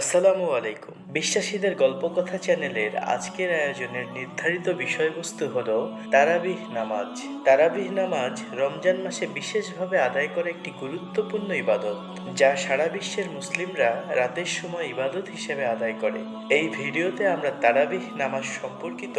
আসসালামু আলাইকুম। বিশ্বাসীদের গল্পকথা চ্যানেলের আজকের আয়োজনের নির্ধারিত বিষয়বস্তু হল তারাবিহ নামাজ। তারাবিহ নামাজ রমজান মাসে বিশেষভাবে আদায় করা একটি গুরুত্বপূর্ণ ইবাদত, যা সারা বিশ্বের মুসলিমরা রাতের সময় ইবাদত হিসেবে আদায় করে। এই ভিডিওতে আমরা তারাবিহ নামাজ সম্পর্কিত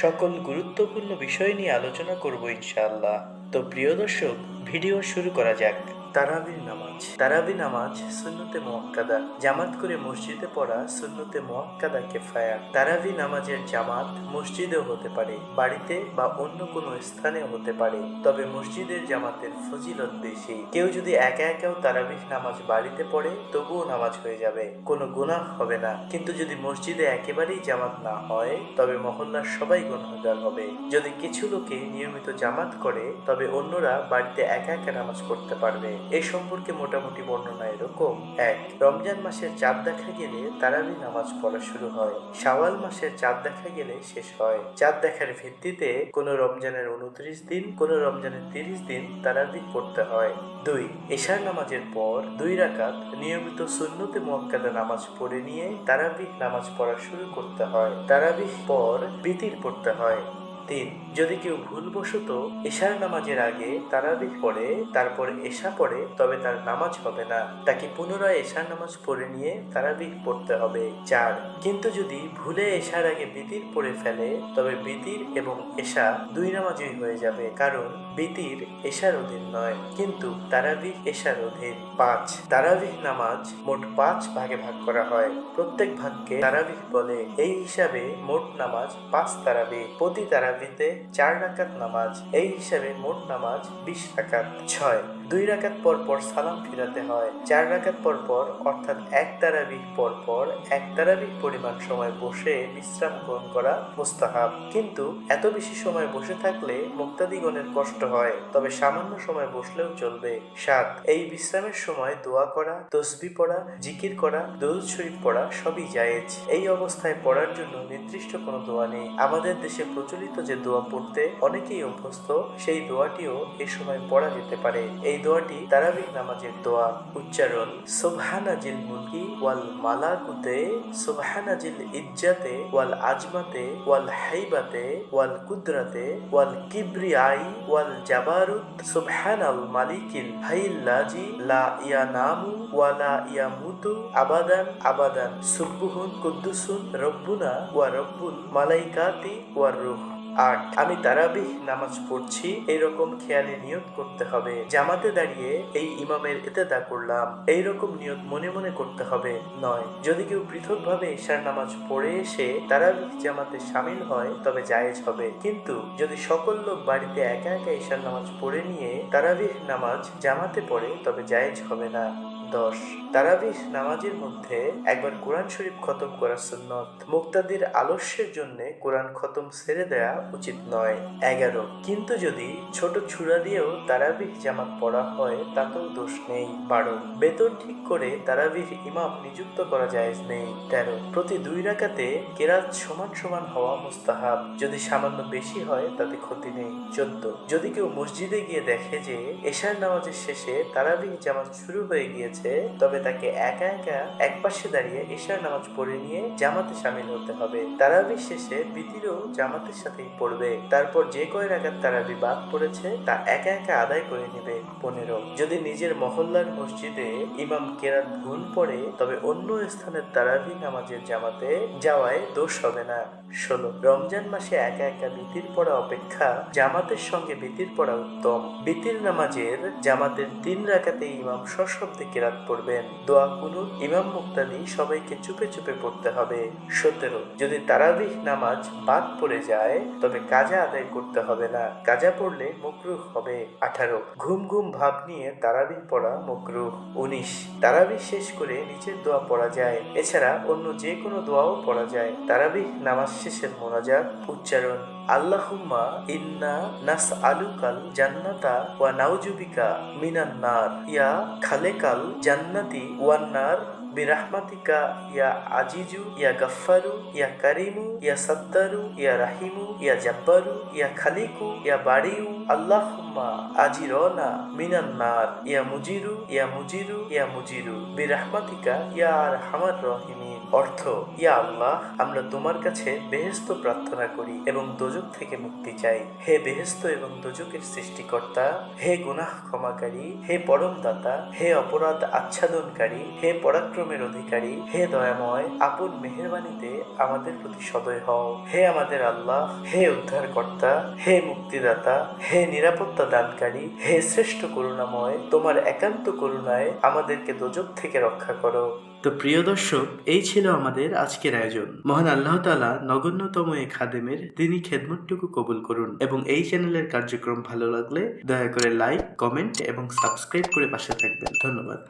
সকল গুরুত্বপূর্ণ বিষয় নিয়ে আলোচনা করব ইনশাআল্লাহ। তো প্রিয় দর্শক, ভিডিও শুরু করা যাক। তারাবিহ নামাজ তারাবি নামাজ, সুন্নতে মোয়াক্কাদা। জামাত করে মসজিদে পড়া সুন্নতে মোয়াক্কাদা কেফায়া। তারাবি নামাজের জামাত মসজিদেও হতে পারে, বাড়িতে বা অন্য কোনো স্থানেও হতে পারে। তবে মসজিদের জামাতের ফজিলত বেশি। কেউ যদি একা একাও তারাবিহ নামাজ বাড়িতে পড়ে, তবুও নামাজ হয়ে যাবে। কোনো গুনাহ হবে না। কিন্তু যদি মসজিদে একেবারেই জামাত না হয়, তবে মহল্লার সবাই গুনাহগার হবে। যদি কিছু লোকে নিয়মিত জামাত করে, তবে অন্যরা বাড়িতে একা একা নামাজ পড়তে পারবে। এই সম্পর্কে মোটামুটি বর্ণনা এরকম। এক, রমজান মাসের চাঁদ দেখা গেলে তারাবি নামাজ পড়া শুরু হয়। শাওয়াল মাসের চাঁদ দেখা গেলে শেষ হয়। চাঁদ দেখার ভিত্তিতে কোনো রমজানের উনত্রিশ দিন, কোনো রমজানের তিরিশ দিন তারাবি পড়তে হয়। দুই, এশার নামাজের পর দুই রাকাত নিয়মিত সুন্নতে মোয়াক্কাদা নামাজ পড়ে নিয়ে তারাবিহ নামাজ পড়া শুরু করতে হয়। তারাবিহ পর বিতির পড়তে হয়। তিন যদি কেউ ভুলবশত এশার নামাজের আগে তারাবিহ পড়ে, তারপর এশা পড়ে, তবে তার নামাজ হবে না। তাকে পুনরায় এশার নামাজ পড়ে নিয়ে তারাবিহ পড়তে হবে। চার, কিন্তু যদি ভুলে এশার আগে বিতির পড়ে ফেলে, তবে বিতির এবং এশা দুই নামাজই হয়ে যাবে, কারণ বিতির এশার অধীন নয়, কিন্তু তারাবিহ এশার অধীন। পাঁচ তারাবিহ নামাজ মোট পাঁচ ভাগে ভাগ করা হয়। প্রত্যেক ভাগকে তারাবিহ বলে। এই হিসাবে মোট নামাজ পাঁচ তারাবিহ প্রতি তারাবিতে চার রাকাত নামাজ এই হিসাবে মোট নামাজ বিশ রাকাত। ছয় দুই রাকাত পর পর সালাম ফিরাতে হয়। চার রাকাত পর পর, অর্থাৎ এক তারাবিহ পর পর, এক তারাবিহ পরিমাণ সময় বসে বিশ্রাম গ্রহণ করা মুস্তাহাব। কিন্তু এত বেশি সময় বসে থাকলে মুক্তাদিগণের কষ্ট হয়, তবে সামান্য সময় বসলেও চলবে। সাত, এই বিশ্রামের সময় দোয়া করা, তসবি পড়া, জিকির করা, দরুদ শরীফ পড়া সবই জায়েজ। এই অবস্থায় পড়ার জন্য নির্দিষ্ট কোনো দোয়া নেই। আমাদের দেশে প্রচলিত যে দোয়া পড়তে অনেকেই অভ্যস্ত, সেই দোয়াটিও এ সময় পড়া যেতে পারে। এই দোয়াটি তারাবিহ নামাজের দোয়া। উচ্চারণ, সুবহানাজিল মুলকি ওয়াল মালাকুতে, সুবহানাজিল ইজ্জাতে ওয়াল আজমাতে, ওয়াল হাইবাতে, ওয়াল কুদরাতে, ওয়াল কিবরিয়াই ওয়াল জাবারুত, সুবহানাল মালিকিল হাইল্লাজি, লা ইয়ানামু ওয়ালা ইয়ামুতু আবাদান আবাদান। সুবহুন কুদ্দুসুন রব্বুনা ওয়া রব্বুল মালাইকাতি ওয়া রূহ। আট আমি তারাবিহ নামাজ পড়ছি, এইরকম খেয়ালে নিয়ত করতে হবে। জামাতে দাঁড়িয়ে এই ইমামের এতেদা করলাম, এইরকম নিয়ত মনে মনে করতে হবে। নয়, যদি কেউ পৃথকভাবে ঈশার নামাজ পড়ে এসে তারাবিহ জামাতে সামিল হয়, তবে জায়েজ হবে। কিন্তু যদি সকল লোক বাড়িতে একা একা ঈশার নামাজ পড়ে নিয়ে তারাবিহ নামাজ জামাতে পড়ে, তবে জায়েজ হবে না। দশ। তারাবিহ নামাজের মধ্যে একবার কোরআন শরীফ খতম করা সুন্নত। মুক্তাদির আলস্যের জন্য কোরআন খতম ছেড়ে দেয়া উচিত নয়। এগারো। কিন্তু যদি ছোট ছুরা দিয়েও তারাবিহ জামাত পড়া হয়, তাতেও দোষ নেই। বারো। বেতন ঠিক করে তারাবিহ ইমাম নিযুক্ত করা জায়েজ নেই। তেরো। প্রতি দুই রাকাতে কেরাত সমান সমান হওয়া মুস্তাহাব। যদি সামান্য বেশি হয়, তাতে ক্ষতি নেই। চোদ্দ। যদি কেউ মসজিদে গিয়ে দেখে যে এশার নামাজের শেষে তারাবিহ জামাত শুরু হয়ে গিয়েছে তবে তাকে একা একা এক পাশে দাঁড়িয়ে এশার নামাজ পড়ে নিয়ে জামাতে সামিল হতে হবে। তারাবিহ শেষে বিতিরও জামাতের সাথেই পড়বে। তারপর যে কয় রাকাত তারাবি বাদ পড়েছে, তা একা একা আদায় করে নেবে পনেরো। যদি নিজের মহল্লার মসজিদে ইমাম কেরাত ভুল পড়ে, তবে অন্য স্থানের তারাবি নামাজের জামাতে যাওয়ায় দোষ হবে না। ষোলো। রমজান মাসে একা একা বিতির পড়া অপেক্ষা জামাতের সঙ্গে বিতির পড়া উত্তম। বিতির নামাজের জামাতের তিন রাখাতে ইমাম সশব্দে কেরাত পড়বেন। দোয়া কুনুত ইমাম মুক্তাদি সবাইকে চুপে চুপে পড়তে হবে। সতেরো, যদি তারাবিহ নামাজ বাদ পড়ে যায়, তবে কাজা আদায় করতে হবে না। কাজা পড়লে মকরুহ হবে। আঠারো, ঘুম ঘুম ভাব নিয়ে তারাবিহ পড়া মকরুহ। উনিশ, তারাবিহ শেষ করে নিচের দোয়া পড়া যায়। এছাড়া অন্য যে কোনো দোয়াও পড়া যায়। তারাবিহ নামাজ শেষের মোনাজাত, উচ্চারণ। আল্লাহুম্মা ইন্না নাস আলুকাল জান্নাতা ওয়া নাউজুবিকা মিনান্নার ইয়া খালেকাল জান্নাতি ওয়ান নার। বিরাহমাতিকা ইয়া আজিজু ইয়া গফফারু ইয়া কারিমু ইয়া সত্তারু ইয়া রাহিমু ইয়া জাব্বারু ইয়া খালিকু ইয়া বাড়িউ আল্লাহুম্মা আজিরনা মিনান নার ইয়া মুজিরু ইয়া মুজিরু ইয়া মুজিরু বিরাহমাতিকা ইয়া আরহামার রহিমিন অর্থ ইয়া আল্লাহ আমরা তোমার কাছে বেহেস্ত প্রার্থনা করি এবং দোজক থেকে মুক্তি চাই। হে বেহেস্ত এবং দোজকের সৃষ্টিকর্তা, হে গুনাহ ক্ষমাকারী, হে পরম দাতা হে অপরাধ আচ্ছাদনকারী, হে পরাক্রমের অধিকারী, হে দয়াময়, আপন মেহেরবানিতে আমাদের প্রতি সদয় হও। হে আমাদের আল্লাহ, হে উদ্ধারকর্তা, হে মুক্তিদাতা, হে নিরাপত্তা দানকারী, হে শ্রেষ্ঠ করুণাময়, তোমার একান্ত করুণায় আমাদেরকে দোজক থেকে রক্ষা করো। তো প্রিয় দর্শক, এই ছিল আমাদের আজকের আয়োজন। মহান আল্লাহ তালা নগণ্যতম এই খাদেমের তিনি খেদমতটুকু কবুল করুন এবং এই চ্যানেলের কার্যক্রম ভালো লাগলে দয়া করে লাইক, কমেন্ট এবং সাবস্ক্রাইব করে পাশে থাকবেন। ধন্যবাদ।